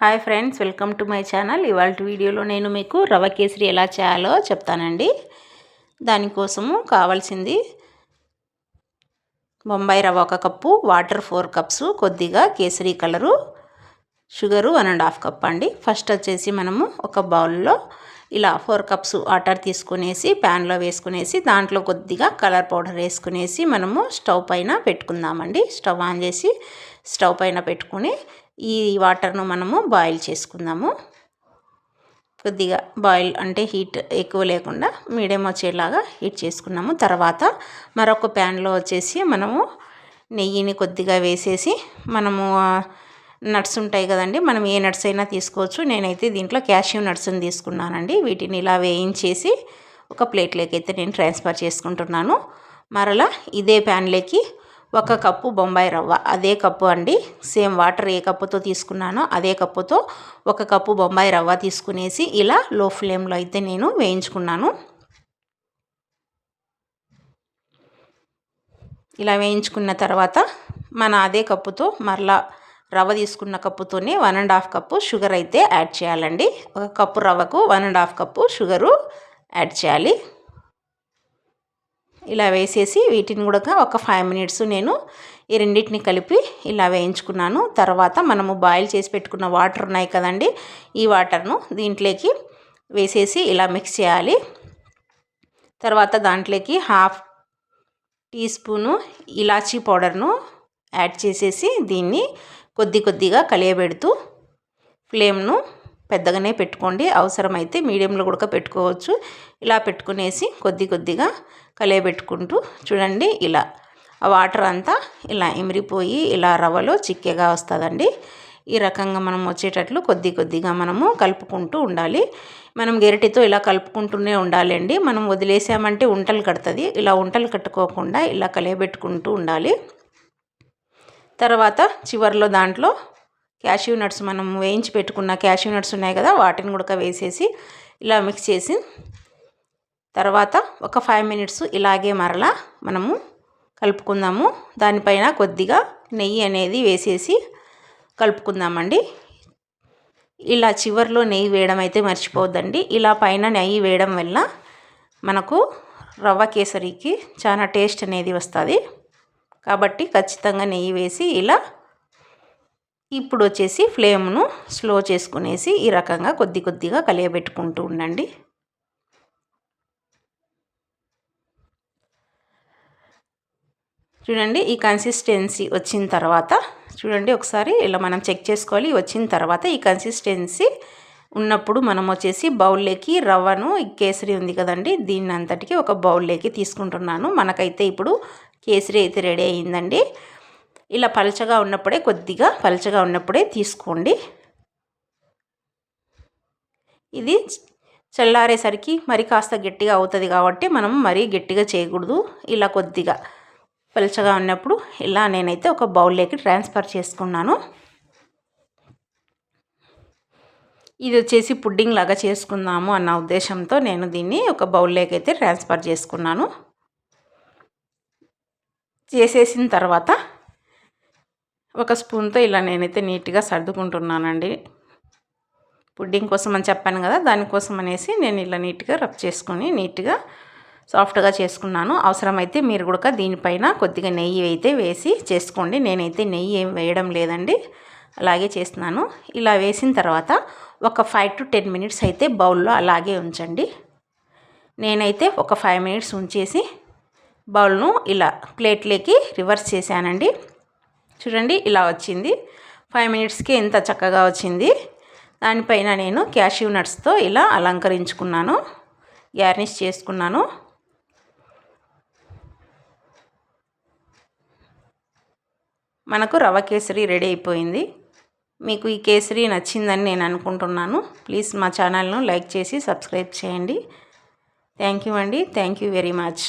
Hi friends welcome to my channel. ఇవాళ వీడియోలో నేను మీకు రవ కేసరి ఎలా చేయాలో చెప్తానండి. దానికోసము కావాల్సింది బొంబాయి రవ ఒక కప్పు వాటర్ ఫోర్ కప్స్ కొద్దిగా kesari colour sugar one and half cup అండి. ఫస్ట్ వచ్చేసి మనము ఒక బౌల్లో ఇలా ఫోర్ కప్స్ వాటర్ తీసుకునేసి ప్యాన్లో వేసుకునేసి దాంట్లో కొద్దిగా కలర్ పౌడర్ వేసుకునేసి మనము స్టవ్ పైన పెట్టుకుందామండి. స్టవ్ ఆన్ చేసి స్టవ్ పైన పెట్టుకుని ఈ వాటర్ను మనము బాయిల్ చేసుకుందాము. కొద్దిగా బాయిల్ అంటే హీట్ ఎక్కువ లేకుండా మీడియం వచ్చేలాగా హీట్ చేసుకున్నాము. తర్వాత మరొక ప్యాన్లో వచ్చేసి మనము నెయ్యిని కొద్దిగా వేసేసి మనము నట్స్ ఉంటాయి కదండి మనం ఏ నట్స్ అయినా తీసుకోవచ్చు. నేనైతే దీంట్లో క్యాషియం నట్స్ని తీసుకున్నానండి. వీటిని ఇలా వేయించేసి ఒక ప్లేట్లోకి అయితే నేను ట్రాన్స్ఫర్ చేసుకుంటున్నాను. మరలా ఇదే ప్యాన్లోకి ఒక కప్పు బొంబాయి రవ్వ అదే కప్పు అండి. సేమ్ వాటర్ ఏ కప్పుతో తీసుకున్నానో అదే కప్పుతో ఒక కప్పు బొంబాయి రవ్వ తీసుకునేసి ఇలా లో ఫ్లేమ్లో అయితే నేను వేయించుకున్నాను. ఇలా వేయించుకున్న తర్వాత మన అదే కప్పుతో మరలా రవ్వ తీసుకున్న కప్పుతోనే one and half cup sugar అయితే యాడ్ చేయాలండి. ఒక cup రవ్వకు one and half cup sugar add చేయాలి. ఇలా వేసేసి వీటిని కూడా ఒక ఫైవ్ మినిట్స్ నేను ఈ రెండింటిని కలిపి ఇలా వేయించుకున్నాను. తర్వాత మనము బాయిల్ చేసి పెట్టుకున్న వాటర్ ఉన్నాయి కదండి ఈ వాటర్ను దీంట్లోకి వేసేసి ఇలా మిక్స్ చేయాలి. తర్వాత దాంట్లోకి హాఫ్ టీ స్పూను ఇలాచీ పౌడర్ను యాడ్ చేసేసి దీన్ని కొద్ది కొద్దిగా కలియబెడుతూ ఫ్లేమ్ను పెద్దగానే పెట్టుకోండి. అవసరమైతే మీడియంలో కూడా పెట్టుకోవచ్చు. ఇలా పెట్టుకునేసి కొద్ది కొద్దిగా కలియబెట్టుకుంటూ చూడండి ఇలా. ఆ వాటర్ అంతా ఇలా ఇమిరిపోయి ఇలా రవ్వలో చిక్కగా వస్తుందండి. ఈ రకంగా మనం వచ్చేటట్లు కొద్ది కొద్దిగా మనము కలుపుకుంటూ ఉండాలి. మనం గెరటితో ఇలా కలుపుకుంటూనే ఉండాలండి. మనం వదిలేసామంటే ఉంటలు కడుతుంది. ఇలా ఉంటలు కట్టుకోకుండా ఇలా కలియబెట్టుకుంటూ ఉండాలి. తర్వాత చివరిలో దాంట్లో క్యాష్యూ నట్స్ మనం వేయించి పెట్టుకున్న క్యాష్యూ నట్స్ ఉన్నాయి కదా వాటిని కూడా వేసేసి ఇలా మిక్స్ చేసి తర్వాత ఒక ఫైవ్ మినిట్స్ ఇలాగే మరలా మనము కలుపుకుందాము. దానిపైన కొద్దిగా నెయ్యి అనేది వేసేసి కలుపుకుందామండి. ఇలా చివరిలో నెయ్యి వేయడం అయితే మర్చిపోవద్దండి. ఇలా పైన నెయ్యి వేయడం వల్ల మనకు రవ్వ కేసరికి చాలా టేస్ట్ అనేది వస్తుంది. కాబట్టి ఖచ్చితంగా నెయ్యి వేసి ఇలా ఇప్పుడు వచ్చేసి ఫ్లేమ్ను స్లో చేసుకునేసి ఈ రకంగా కొద్ది కొద్దిగా కలియబెట్టుకుంటూ ఉండండి. చూడండి ఈ కన్సిస్టెన్సీ వచ్చిన తర్వాత చూడండి ఒకసారి ఇలా మనం చెక్ చేసుకోవాలి. వచ్చిన తర్వాత ఈ కన్సిస్టెన్సీ ఉన్నప్పుడు మనం వచ్చేసి బౌల్లోకి రవ్వను కేసరి ఉంది కదండి దీన్ని అంతటికి ఒక బౌల్లోకి తీసుకుంటున్నాను. మనకైతే ఇప్పుడు కేసరి అయితే రెడీ అయ్యిందండి. ఇలా పలచగా ఉన్నప్పుడే కొద్దిగా పలచగా ఉన్నప్పుడే తీసుకోండి. ఇది చల్లారేసరికి మరి కాస్త గట్టిగా అవుతుంది కాబట్టి మనం మరీ గట్టిగా చేయకూడదు. ఇలా కొద్దిగా పలుచగా ఉన్నప్పుడు ఇలా నేనైతే ఒక బౌల్లోకి ట్రాన్స్ఫర్ చేసుకున్నాను. ఇది వచ్చేసి పుడ్డింగ్ లాగా చేసుకుందాము అన్న ఉద్దేశంతో నేను దీన్ని ఒక బౌల్లోకి అయితే ట్రాన్స్ఫర్ చేసుకున్నాను. చేసేసిన తర్వాత ఒక స్పూన్తో ఇలా నేనైతే నీట్గా సర్దుకుంటున్నానండి. పుడ్డింగ్ కోసం అని చెప్పాను కదా దానికోసం అనేసి నేను ఇలా నీట్గా రబ్ చేసుకొని నీట్గా సాఫ్ట్గా చేసుకున్నాను. అవసరమైతే మీరు కూడా దీనిపైన కొద్దిగా నెయ్యి అయితే వేసి చేసుకోండి. నేనైతే నెయ్యి ఏం వేయడం లేదండి. అలాగే చేస్తున్నాను. ఇలా వేసిన తర్వాత ఒక ఫైవ్ టు టెన్ మినిట్స్ అయితే బౌల్లో అలాగే ఉంచండి. నేనైతే ఒక ఫైవ్ మినిట్స్ ఉంచేసి బౌల్ను ఇలా ప్లేట్లోకి రివర్స్ చేశానండి. చూడండి ఇలా వచ్చింది. ఫైవ్ మినిట్స్కి ఎంత చక్కగా వచ్చింది. దానిపైన నేను క్యాషివ్ నట్స్తో ఇలా అలంకరించుకున్నాను. గార్నిష్ చేసుకున్నాను. మనకు రవ కేసరి రెడీ అయిపోయింది. మీకు ఈ కేసరి నచ్చిందని నేను అనుకుంటున్నాను. ప్లీజ్ మా ఛానల్ను లైక్ చేసి సబ్స్క్రైబ్ చేయండి. థ్యాంక్ యూ అండి. Thank you very much.